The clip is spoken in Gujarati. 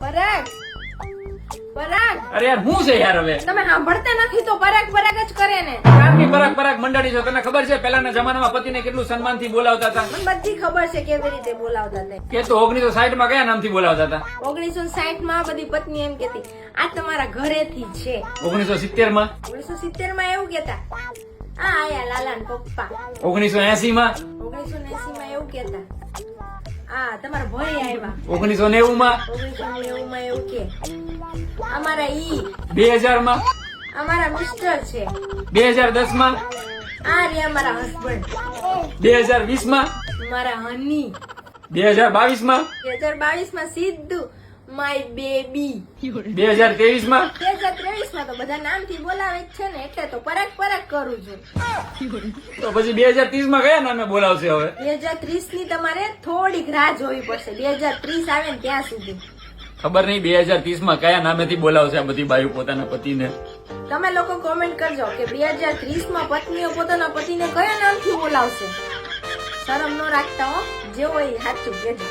પરાગ. પરાગ. અરે યાર હું છે યાર હવે? તમે સાંભળતા નથી તો પરાગ પરાગ જ કરે ને. ક્યારની પરાગ પરાગ મંડળી છો તને ખબર છે? પહેલાના જમાનામાં પતિને કેટલું સન્માનથી બોલાવતા હતા? મને બધી ખબર છે કેવી રીતે બોલાવતા હતા કે તો ઓગણીસો સાઠમાં કયા નામથી બોલાવતા હતા? ઓગણીસો સાઠમાં બધી પત્ની એમ કેતી આ તમારા ઘરેથી છે. ઓગણીસો સિત્તેરમાં ઓગણીસો સિત્તેરમાં એવું કેતા આ આયા લાલા પપ્પા. ઓગણીસો એસી માં ઓગણીસો એસી માં એવું કેતા આ તમારા ભાઈ આવ્યા. ઓગણીસો નેવું માં ઓગણીસો નેવું માં એવું કે. અમારા ઈ બે હજારમાં અમારા મિસ્ટર છે. બે હજાર દસમાં આ રે અમારા હસબન્ડ બે હજાર વીસમાં મારા હની બે હજાર બાવીસમાં બે હજાર બાવીસમાં સીધું માય બેબી બે હજાર ત્રેવીસમાં બે હજાર ત્રેવીસમાં તો બધા નામથી બોલાવે જ છે ને એટલે તો પરાગ પરાગ કરું છું. તો પછી બે હજાર ત્રીસમાં કયા નામે બોલાવશે હવે? બે હજાર ત્રીસની તમારે થોડીક રાહ જોવી પડશે. બે હજાર ત્રીસ આવે ને ત્યાં સુધી. ખબર નહીં બે હજાર ત્રીસમાં કયા નામેથી બોલાવશે આ બધી બાયુ પોતાના પતિને? તમે લોકો કોમેન્ટ કરજો કે બે હજાર ત્રીસમાં પત્નીઓ પોતાના પતિને કયા નામથી બોલાવશે? શરમ ન રાખતા હો. જેવો એ સાચું કેજો